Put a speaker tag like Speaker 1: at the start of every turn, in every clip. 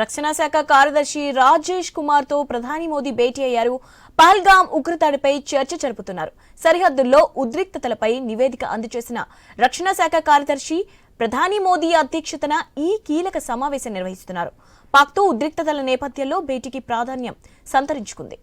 Speaker 1: రక్షణ శాఖ కార్యదర్శి రాజేష్ కుమార్తో ప్రధాని మోదీ భేటీ అయ్యారు. పహల్గామ్ ఉగ్రదాడిపై చర్చ జరుపుతున్నారు. సరిహద్దుల్లో ఉద్రిక్తతలపై నివేదిక అందజేసిన రక్షణ శాఖ కార్యదర్శి ప్రధాని మోదీ అధ్యక్షతన ఈ కీలక సమావేశం నిర్వహిస్తున్నారు. పాక్తో ఉద్రిక్తతల నేపథ్యంలో భేటీకి ప్రాధాన్యం సంతరించుకుంది.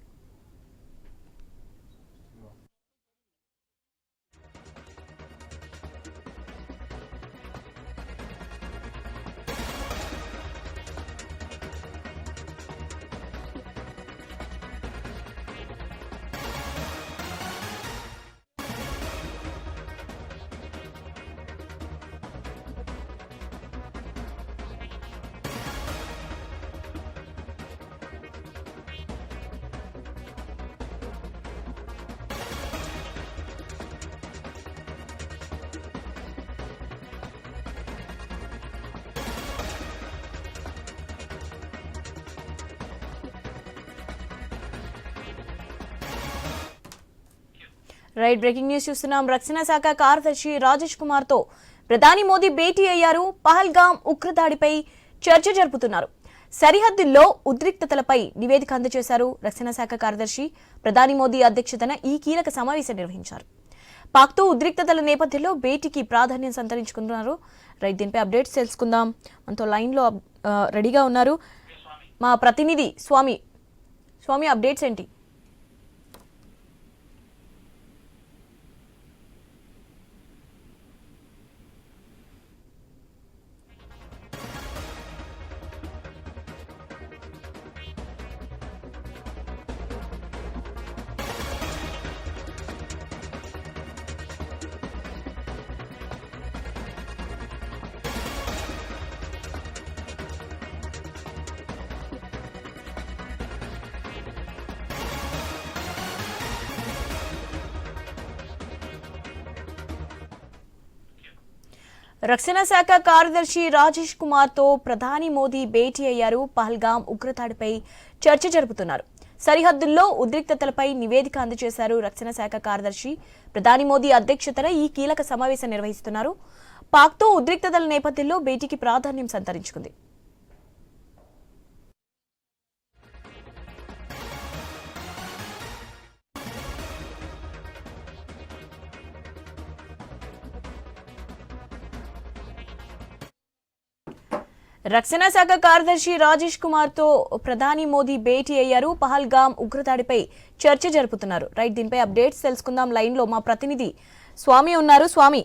Speaker 1: రైట్ బ్రేకింగ్ న్యూస్ చూస్తున్నాం. రక్షణ శాఖ కార్యదర్శి రాజేష్ కుమార్తో ప్రధాని మోదీ భేటీ అయ్యారు. పహల్గాం ఉగ్రదాడిపై చర్చ జరుపుతున్నారు. సరిహద్దుల్లో ఉద్రిక్తతలపై నివేదిక అందజేశారు రక్షణ శాఖ కార్యదర్శి. ప్రధాని మోదీ అధ్యక్షతన ఈ కీలక సమావేశం నిర్వహించారు. పాక్తో ఉద్రిక్తతల నేపథ్యంలో భేటీకి ప్రాధాన్యం సంతరించుకుంటున్నారు. రైట్ దీనిపై అప్డేట్స్ తెలుసుకుందాం. మనతో లైన్లో రెడీగా ఉన్నారు. మా ప్రతినిధి స్వామి స్వామి అప్డేట్స్ ఏంటి? రక్షణ శాఖ కార్యదర్శి రాజేష్ కుమార్తో ప్రధాని మోదీ భేటీ అయ్యారు. పహల్గాం ఉగ్రదాడిపై చర్చ జరుపుతున్నారు. సరిహద్దుల్లో ఉద్రిక్తతలపై నివేదిక అందజేశారు రక్షణ శాఖ కార్యదర్శి. ప్రధాని మోదీ అధ్యక్షతన ఈ కీలక సమావేశం నిర్వహిస్తున్నారు. పాక్తో ఉద్రిక్తతల నేపథ్యంలో భేటీకి ప్రాధాన్యం సంతరించుకుంది. రక్షణ శాఖ కార్యదర్శి రాజేష్ కుమార్తో ప్రధాని మోదీ భేటీ అయ్యారు. పహల్గాం ఉగ్రదాడిపై చర్చ జరుపుతున్నారు. రైట్ దీనిపై అప్డేట్స్ తెలుసుకుందాం. లైన్లో మా ప్రతినిధి స్వామి ఉన్నారు. స్వామి.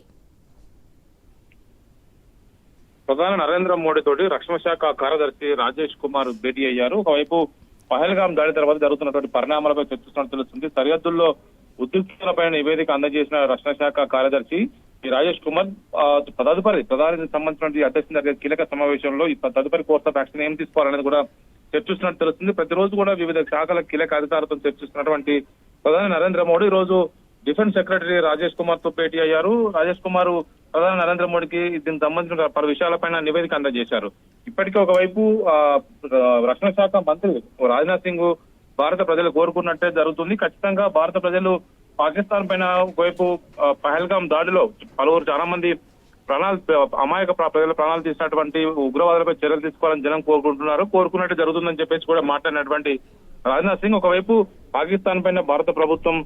Speaker 2: ప్రధాని నరేంద్ర మోడీ తోటి రక్షణ శాఖ కార్యదర్శి రాజేష్ కుమార్ భేటీ అయ్యారు. ఒకవైపు పహల్గాం దాడి తర్వాత జరుగుతున్నటువంటి పరిణామాలపై చర్చిస్తున్నట్టు తెలుస్తుంది సరిహద్దుల్లో ఉద్రిక్తలపై నివేదిక అందజేసిన రక్షణ శాఖ కార్యదర్శి ఈ రాజేష్ కుమార్ తదుపరి ప్రధానికి సంబంధించిన అధ్యక్షుని జరిగే కీలక సమావేశంలో ఈ తదుపరి కోర్స్ ఆఫ్ యాక్షన్ ఏం తీసుకోవాలనేది కూడా చర్చిస్తున్నట్టు తెలుస్తుంది. ప్రతిరోజు కూడా వివిధ శాఖల కీలక అధికారులతో చర్చిస్తున్నటువంటి ప్రధాని నరేంద్ర మోడీ ఈ రోజు డిఫెన్స్ సెక్రటరీ రాజేష్ కుమార్తో భేటీ అయ్యారు. రాజేష్ కుమార్ ప్రధాని నరేంద్ర మోడీకి దీనికి సంబంధించిన పలు విషయాలపైన నివేదిక అందజేశారు. ఇప్పటికే ఒకవైపు ఆ, రక్షణ శాఖ మంత్రి రాజ్నాథ్ సింగ్ భారత ప్రజలు కోరుకున్నట్టే జరుగుతుంది. ఖచ్చితంగా భారత ప్రజలు పాకిస్తాన్ పైన వైపు పహల్గాం దాడిలో పలువురు చాలా మంది ప్రాణాలు అమాయక ప్రజల ప్రాణాలు తీసినటువంటి ఉగ్రవాదులపై చర్యలు తీసుకోవాలని జనం కోరుకుంటున్నారు. కోరుకున్నట్టు జరుగుతుందని చెప్పేసి కూడా మాట్లాడినటువంటి రాజ్నాథ్ సింగ్ ఒకవైపు పాకిస్తాన్ పైన భారత ప్రభుత్వం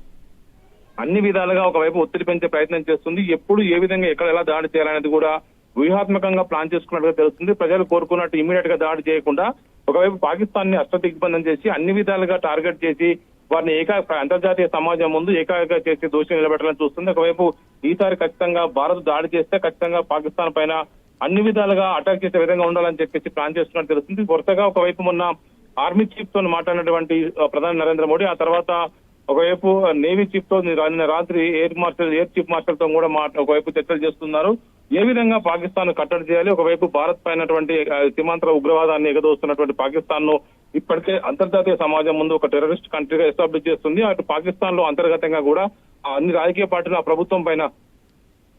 Speaker 2: అన్ని విధాలుగా ఒకవైపు ఒత్తిడి పెంచే ప్రయత్నం చేస్తుంది. ఎప్పుడు ఏ విధంగా ఎక్కడ ఎలా దాడి చేయాలనేది కూడా వ్యూహాత్మకంగా ప్లాన్ చేసుకున్నట్టుగా తెలుస్తుంది. ప్రజలు కోరుకున్నట్టు ఇమీడియట్గా దాడి చేయకుండా ఒకవైపు పాకిస్తాన్ని అష్టదిగ్బంధం చేసి అన్ని విధాలుగా టార్గెట్ చేసి వారిని ఏకా అంతర్జాతీయ సమాజం ముందు ఏకాగ్రత చేసి దోషి నిలబెట్టాలని చూస్తుంది. ఒకవైపు ఈసారి ఖచ్చితంగా భారత్ దాడి చేస్తే ఖచ్చితంగా పాకిస్తాన్ పైన అన్ని విధాలుగా అటాక్ చేసే విధంగా ఉండాలని చెప్పేసి ప్లాన్ చేస్తున్నట్టు తెలుస్తుంది. వరుసగా ఒకవైపు మొన్న ఆర్మీ చీఫ్తో మాట్లాడినటువంటి ప్రధాని నరేంద్ర మోడీ ఆ తర్వాత ఒకవైపు నేవీ చీఫ్తో నిన్న రాత్రి ఎయిర్ మార్షల్ ఎయిర్ చీఫ్ మార్షల్తో కూడా ఒకవైపు చర్చలు చేస్తున్నారు. ఏ విధంగా పాకిస్తాన్ కట్టడి చేయాలి? ఒకవైపు భారత్ పైనటువంటి సీమాంతర ఉగ్రవాదాన్ని ఎగదోస్తున్నటువంటి పాకిస్తాన్ను ఇప్పటికే అంతర్జాతీయ సమాజం ముందు ఒక టెర్రరిస్ట్ కంట్రీగా ఎస్టాబ్లిష్ చేస్తుంది. అటు పాకిస్తాన్లో అంతర్గతంగా కూడా అన్ని రాజకీయ పార్టీలు ఆ ప్రభుత్వం పైన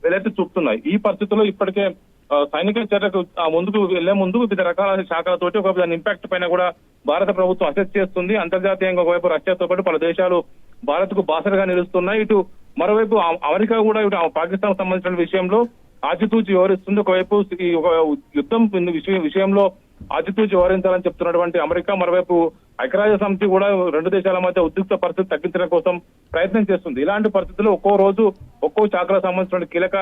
Speaker 2: వెలెత్తి చూపుతున్నాయి. ఈ పరిస్థితుల్లో ఇప్పటికే సైనిక చర్యకు ముందుకు వెళ్ళే ముందు వివిధ రకాల శాఖలతోటి ఒక దాని ఇంపాక్ట్ పైన కూడా భారత ప్రభుత్వం అసెస్ చేస్తుంది. అంతర్జాతీయంగా ఒకవైపు రష్యాతో పాటు పలు దేశాలు భారత్కు బాసరగా నిలుస్తున్నాయి. ఇటు మరోవైపు అమెరికా కూడా ఇటు పాకిస్తాన్ సంబంధించిన విషయంలో ఆచితూచి వివరిస్తుంది ఒకవైపు ఈ ఒక యుద్ధం విషయం- విషయంలో ఆచితూచి వ్యవహరించాలని చెప్తున్నటువంటి అమెరికా మరోవైపు ఐక్యరాజ్య సమితి కూడా రెండు దేశాల మధ్య ఉద్రిక్త పరిస్థితి తగ్గించడం కోసం ప్రయత్నం చేస్తుంది. ఇలాంటి పరిస్థితుల్లో ఒక్కో రోజు ఒక్కో శాఖలకు సంబంధించిన కీలక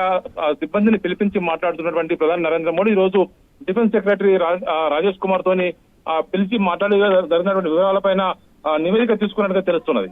Speaker 2: సిబ్బందిని పిలిపించి మాట్లాడుతున్నటువంటి ప్రధాని నరేంద్ర మోడీ ఈ రోజు డిఫెన్స్ సెక్రటరీ ఆ, రాజేష్ కుమార్ తోని ఆ, పిలిచి మాట్లాడి జరిగినటువంటి వివరాలపైన నివేదిక తీసుకున్నట్టుగా తెలుస్తున్నది.